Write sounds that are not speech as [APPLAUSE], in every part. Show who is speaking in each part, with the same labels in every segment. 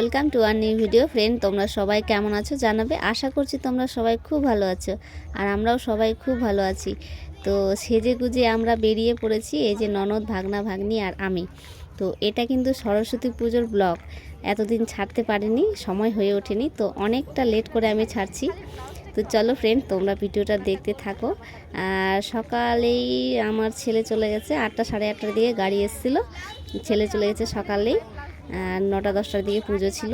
Speaker 1: Welcome to our new video friend, তোমরা সবাই কেমন আছো জানাবে? আশা করছি তোমরা সবাই খুব ভালো আছো আর আমরাও সবাই খুব ভালো আছি। তো সেজে গুজে আমরা বেরিয়ে পড়েছি এই যে ননদ, ভাগনা, ভাগ্নি আর আমি। তো এটা কিন্তু সরস্বতী পুজোর ব্লগ। এতদিন ছাড়তে পারিনি, সময় হয়ে ওঠেনি, তো অনেকটা লেট করে আমি ছাড়ছি। তো চলো ফ্রেন্ড, তোমরা ভিডিওটা দেখতে থাকো। আর সকালেই আমার ছেলে চলে গেছে, আটটা সাড়ে আটটার দিকে গাড়ি এসেছিল। ছেলে চলে গেছে সকালেই। নটা দশটার দিকে পুজো ছিল।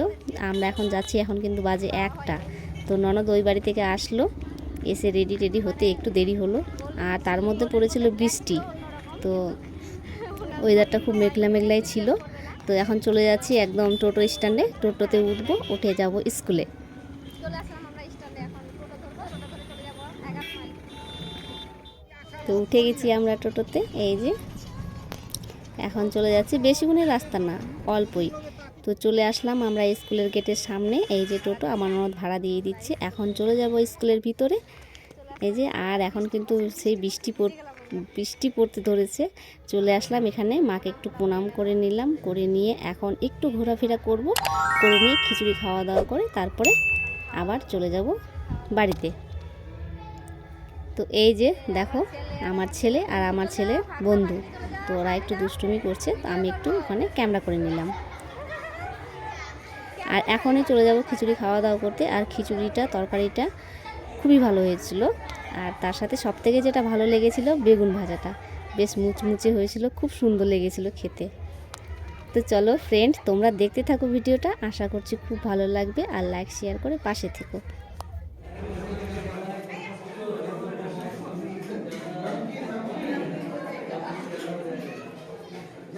Speaker 1: আমরা এখন যাচ্ছি, এখন কিন্তু বাজে একটা। তো ননদ ওই বাড়ি থেকে আসলো, এসে রেডি টেডি হতে একটু দেরি হলো। আর তার মধ্যে পড়েছিল বৃষ্টি। তো ওয়েদারটা খুব মেঘলা মেঘলাই ছিল। তো এখন চলে যাচ্ছি একদম টোটো স্ট্যান্ডে টোটোতে উঠবো, উঠে যাব স্কুলে তো উঠে গেছি আমরা টোটোতে, এই যে। এখন চলে যাচ্ছি বেশিক্ষণের রাস্তা না, অল্পই। তো চলে আসলাম আমরা স্কুলের গেটের সামনে, এই যে টোটো, আমার ননদ ভাড়া দিয়ে দিচ্ছে। এখন চলে যাব স্কুলের ভিতরে। এই যে, আর এখন কিন্তু সেই বৃষ্টি বৃষ্টি পড়তে ধরেছে। চলে আসলাম এখানে, মাকে একটু প্রণাম করে নিলাম, করে নিয়ে এখন একটু ঘোরাফেরা করব, করে নিয়ে খিচুড়ি খাওয়া দাওয়া করে তারপরে আবার চলে যাব বাড়িতে। তো এই যে দেখো, আমার ছেলে আর আমার ছেলে বন্ধু। তো ওরা একটু দুষ্টুমি করছে, তো আমি একটু ওখানে ক্যামেরা করে নিলাম। আর এখনই চলে যাব খিচুড়ি খাওয়া দাওয়া করতে। আর খিচুড়িটা, তরকারিটা খুবই ভালো হয়েছিল। আর তার সাথে সবথেকে যেটা ভালো লেগেছিল, বেগুন ভাজাটা। বেশ মুচমুচে হয়েছিল, খুব সুন্দর লেগেছিল খেতে। তো চলো ফ্রেন্ড তোমরা দেখতে থাকো ভিডিওটা। আশা করছি খুব ভালো লাগবে। আর লাইক শেয়ার করে পাশে থেকো।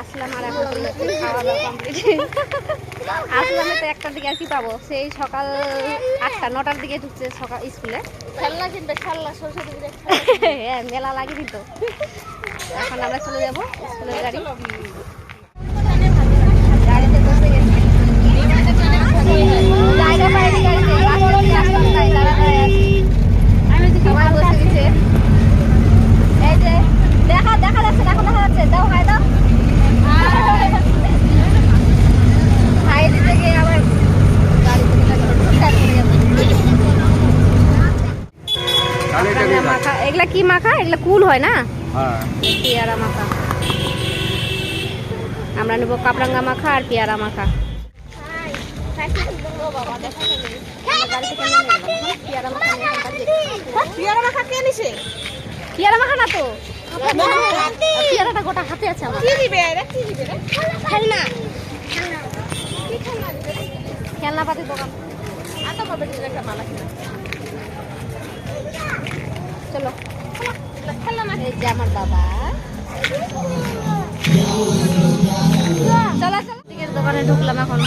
Speaker 1: আসলাম আর এখন খাওয়া দাওয়া কমপ্লিট আসলাম তো একটার দিকে আর কি পাবো? সেই সকাল আটটা নটার দিকে ঢুকছে সকাল স্কুলে।
Speaker 2: খেলনা কিনবে খেলনা সরস্বতী [LAUGHS]
Speaker 1: হ্যাঁ মেলা লাগেনি তো। এখন আমরা চলে যাব স্কুলের গাড়ি গাড়িতে বসে গেছি জায়গা পাইনি গাড়িতে রাস্তা দিয়ে আসলাম তাই দাঁড়া দাঁড়ায় আছি সবাই বসে গেছে এই যে দেখা দেখা যাচ্ছে দেখো দেখা যাচ্ছে দাও হাই দাও হাই দিতে গিয়ে আবার গাড়ি থেকে ঠিকঠাক করে যাব কাঁকড়া মাখা এগুলা কি মাখা? এগুলা কুল হয় না?
Speaker 3: হ্যাঁ।
Speaker 1: পেয়ারা মাখা। আমরা নেব কাপড়াঙ্গা মাখা আর পেয়ারা মাখা। পেয়ারা মাখা।
Speaker 2: পিয়ারা মাখা কে নিছে
Speaker 1: পেয়ারা মাখা না। তো পেয়ারাটা গোটা হাতে আছে আমার।
Speaker 2: কি দিবে? কি দিবে খেলনা।
Speaker 1: খেলনা পাতির দোকান।
Speaker 2: একটা মালা কিনা।
Speaker 1: চলো। এই যে আমার বাবা। চলো চলো। টিকের দোকানে ঢুকলাম এখন।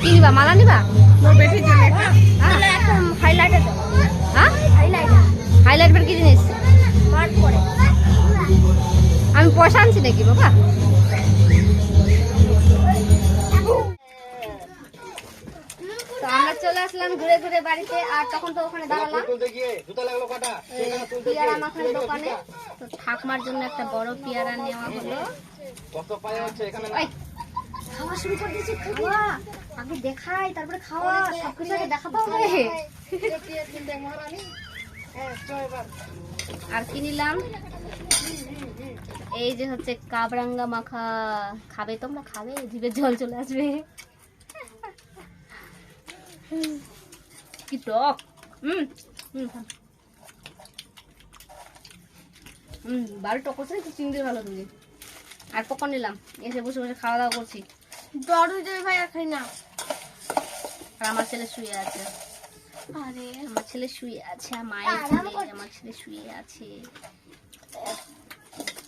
Speaker 1: কি নিবা মালা নিবা?
Speaker 2: মোর বেটির জন্য
Speaker 1: হ্যাঁ।
Speaker 2: একদম হাইলাইটার
Speaker 1: হ্যাঁ?
Speaker 2: হাইলাইটার
Speaker 1: হাইলাইট কি জিনিস? আমি পয়সা আনছি নাকি বাবা চলে আসলাম ঘুরে ঘুরে বাড়িতে আর তখন তো ওখানে দাঁড়ালাম। এই পেয়ারা মাখার দোকানে। তো ঠাকমার জন্য একটা বড় পেয়ারা নেওয়া হলো। খাওয়া শুরু করে দিয়েছি খাওয়া। আগে দেখাই তারপরে খাওয়া সবকিছু আগে দেখাতে হবে [LAUGHS] আর কি নিলাম? এই যে হচ্ছে কাবরাঙ্গা মাখা। খাবে তোমরা? খাবে জিভে জল চলে আসবে। কি টক হুম হুম বারো টক করছে একটু চিংড়ি ভালো তুমি আর পকর নিলাম এসে বসে বসে খাওয়া দাওয়া করছি
Speaker 2: বড় যাবে ভাই আর খাই না
Speaker 1: আর আমার ছেলে শুয়ে আছে
Speaker 2: আরে
Speaker 1: আমার ছেলে শুয়ে আছে মায়ের ছেলে আমার ছেলে শুয়ে আছে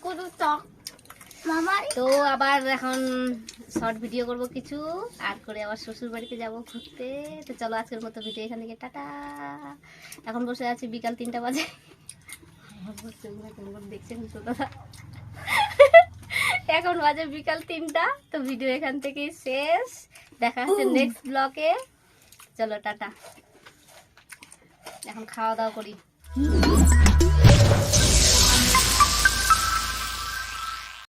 Speaker 2: কত টক
Speaker 1: তো আবার এখন শর্ট ভিডিও করব কিছু আর করে আবার শ্বশুর বাড়িতে যাব ঘুরতে। তো চলো আজকের মতো ভিডিও এখান থেকে টাটা। এখন বসে আছি বিকাল তিনটা বাজে। দেখছেন তো দাদা এখন বাজে বিকাল তিনটা তো ভিডিও এখান থেকেই শেষ। দেখা হচ্ছে নেক্সট ব্লকে চলো টাটা। এখন খাওয়া দাওয়া করি।